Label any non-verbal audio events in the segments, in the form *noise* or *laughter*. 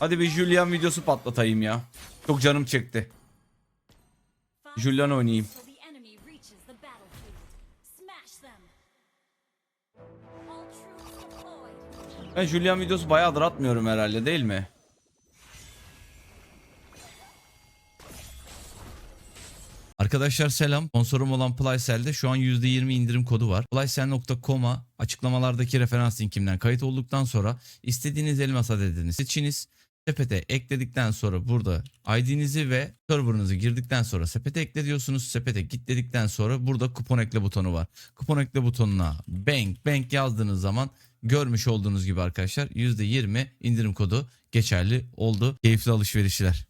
Hadi bir Julian videosu patlatayım ya. Çok canım çekti. Julian oynayayım. Ben Julian videosu bayağıdır atmıyorum herhalde değil mi? Arkadaşlar selam. Sponsorum olan Plycell'de şu an %20 indirim kodu var. Plycell.com'a açıklamalardaki referans linkimden kayıt olduktan sonra istediğiniz elmas adedini seçiniz. Sepete ekledikten sonra burada ID'nizi ve server'ınızı girdikten sonra sepete ekle diyorsunuz. Sepete git dedikten sonra burada kupon ekle butonu var. Kupon ekle butonuna bank bank yazdığınız zaman görmüş olduğunuz gibi arkadaşlar %20 indirim kodu geçerli oldu. Keyifli alışverişler.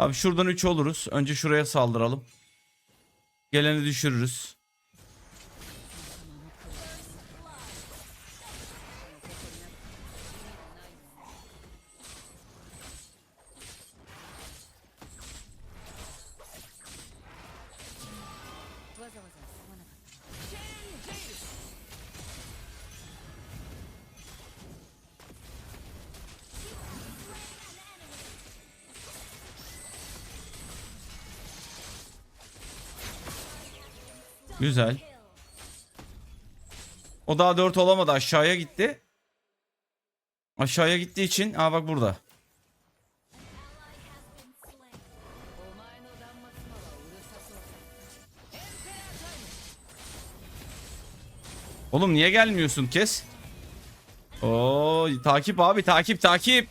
Abi şuradan 3 oluruz. Önce şuraya saldıralım. Geleni düşürürüz. Güzel. O daha 4 olamadı. Aşağıya gitti. Aşağıya gittiği için. Aa bak burada. Oğlum niye gelmiyorsun kes? Oo takip abi takip takip.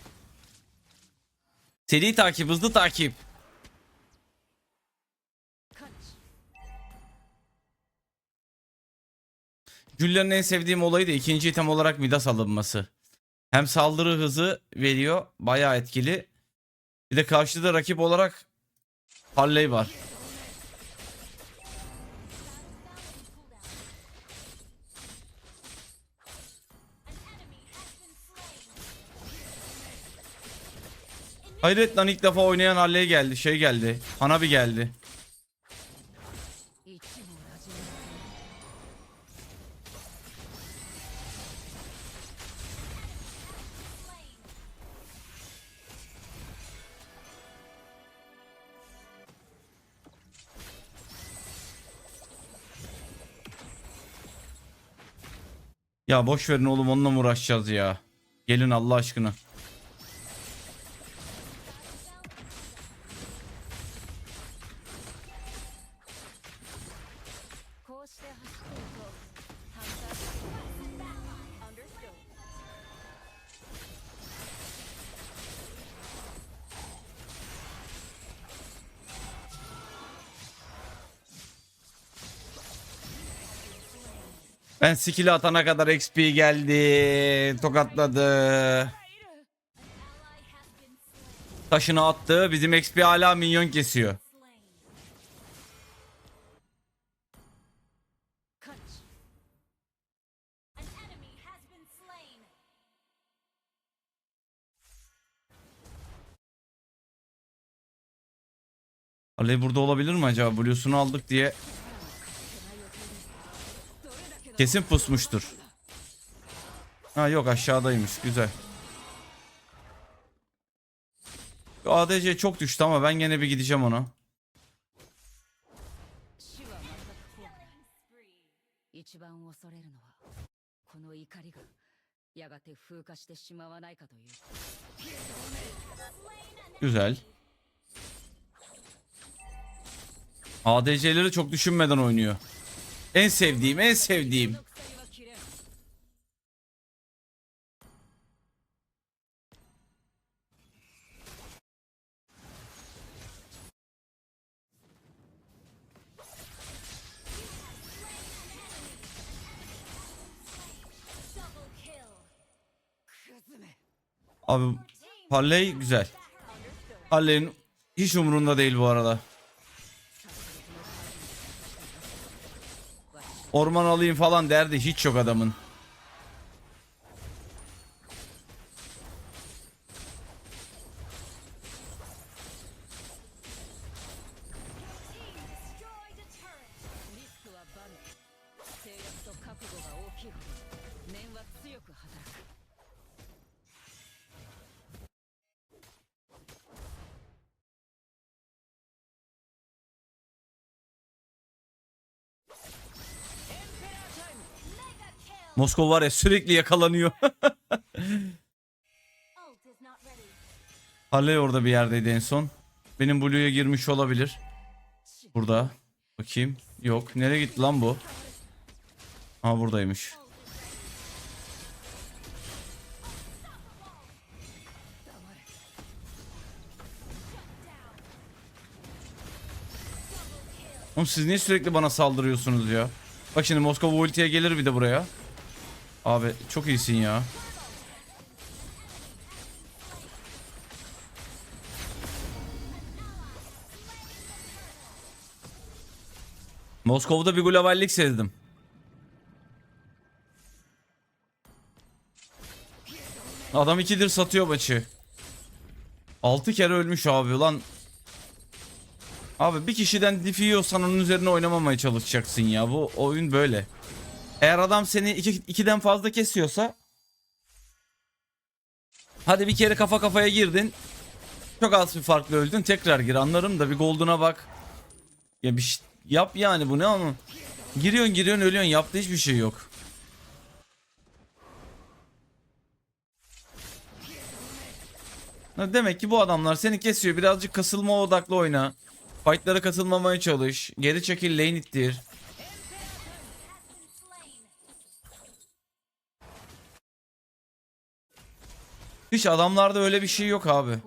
Seri takip hızlı takip. Julia'nın en sevdiğim olayı da ikinci item olarak Midas alınması. Hem saldırı hızı veriyor. Bayağı etkili. Bir de karşıda rakip olarak Harley var. Hayret lan ilk defa oynayan Harley geldi. Şey geldi. Hanabi geldi. Ya boş verin oğlum onunla mı uğraşacağız ya? Gelin Allah aşkına. Ben skill'i atana kadar XP geldi. Tokatladı. Taşını attı. Bizim XP hala minyon kesiyor. Ali burada olabilir mi acaba? Blue'sunu aldık diye. Kesin pusmuştur. Ha yok aşağıdaymış. Güzel. ADC çok düştü ama ben gene bir gideceğim ona. Güzel. ADC'leri çok düşünmeden oynuyor. En sevdiğim en sevdiğim. Abi Parley güzel. Parley'in hiç umurunda değil bu arada. Orman alayım falan derdi hiç yok adamın. Moskova var ya sürekli yakalanıyor. *laughs* Halley orada bir yerdeydi en son. Benim Blue'ya girmiş olabilir. Burada. Bakayım. Yok. Nereye gitti lan bu? Ha buradaymış. Oğlum siz niye sürekli bana saldırıyorsunuz ya? Bak şimdi Moskova ultiye gelir bir de buraya. Abi çok iyisin ya. Moskova'da bir globallik sezdim. Adam ikidir satıyor maçı. 6 kere ölmüş abi lan. Abi bir kişiden dif yiyorsan onun üzerine oynamamaya çalışacaksın ya. Bu oyun böyle. Eğer adam seni iki, ikiden fazla kesiyorsa Hadi bir kere kafa kafaya girdin. Çok az bir farklı öldün. Tekrar gir anlarım da bir golduna bak. Ya bir şey- yap yani bu ne ama. Giriyorsun giriyorsun ölüyorsun. Yaptığı hiçbir şey yok. Demek ki bu adamlar seni kesiyor. Birazcık kasılma odaklı oyna. Fightlara katılmamaya çalış. Geri çekil lane ittir. Hiç adamlarda öyle bir şey yok abi.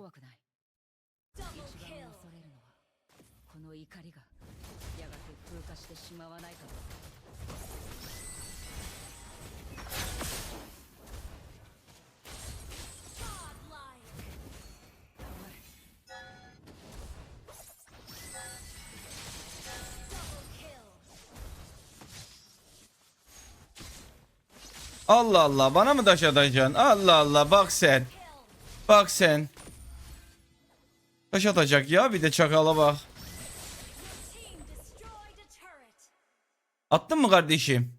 Allah Allah bana mı taş atacaksın? Allah Allah bak sen. Bak sen. Taş atacak ya bir de çakala bak. Attın mı kardeşim?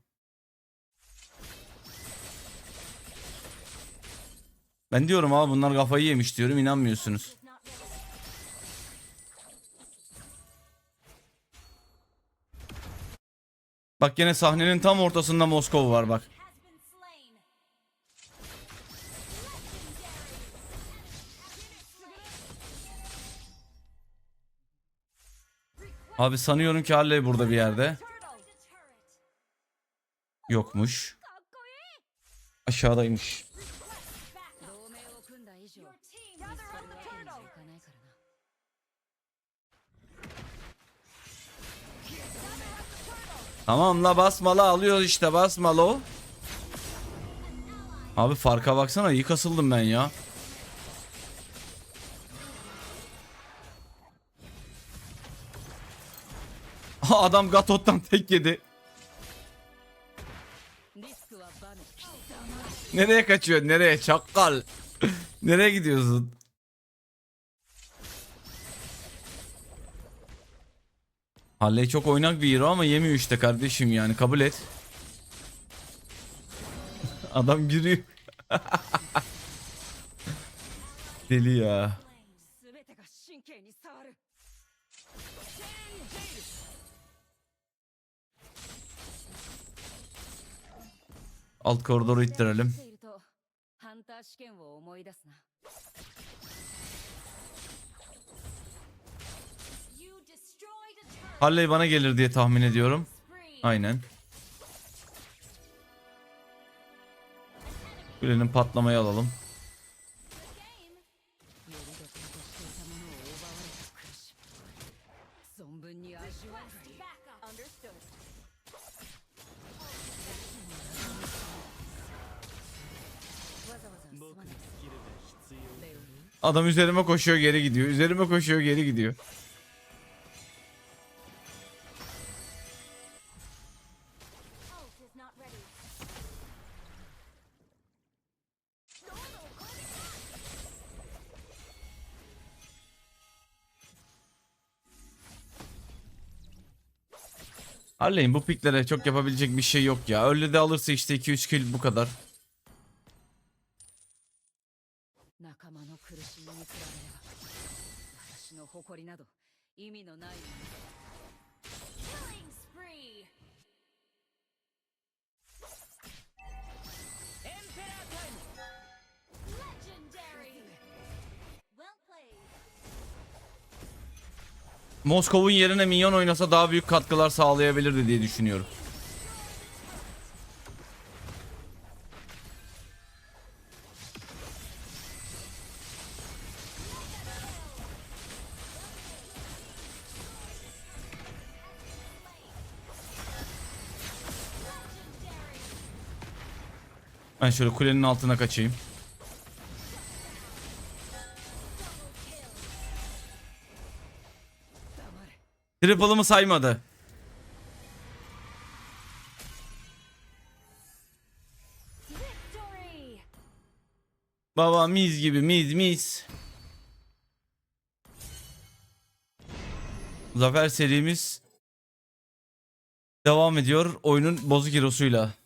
Ben diyorum abi bunlar kafayı yemiş diyorum inanmıyorsunuz. Bak gene sahnenin tam ortasında Moskova var bak. Abi sanıyorum ki Harley burada bir yerde. Yokmuş. Aşağıdaymış. Tamam la basmalı alıyor işte basmalı o. Abi farka baksana iyi kasıldım ben ya. Adam Gatot'tan tek yedi. Nereye kaçıyor? Nereye? Çakal. *laughs* Nereye gidiyorsun? Halley çok oynak bir hero ama yemiyor işte kardeşim yani kabul et. *laughs* Adam giriyor. *laughs* Deli ya. Destroyed a turret. Halley bana gelir diye tahmin ediyorum. Aynen. Kulenin patlamayı alalım. Adam üzerime koşuyor geri gidiyor. Üzerime koşuyor geri gidiyor. Halley'in bu piklere çok yapabilecek bir şey yok ya. Öyle de alırsa işte 2-3 kill bu kadar. Moskov'un yerine minyon oynasa daha büyük katkılar sağlayabilirdi diye düşünüyorum. Ben şöyle kulenin altına kaçayım. Triple'ımı saymadı. Baba mis gibi mis mis. Zafer serimiz devam ediyor oyunun bozuk hirosuyla.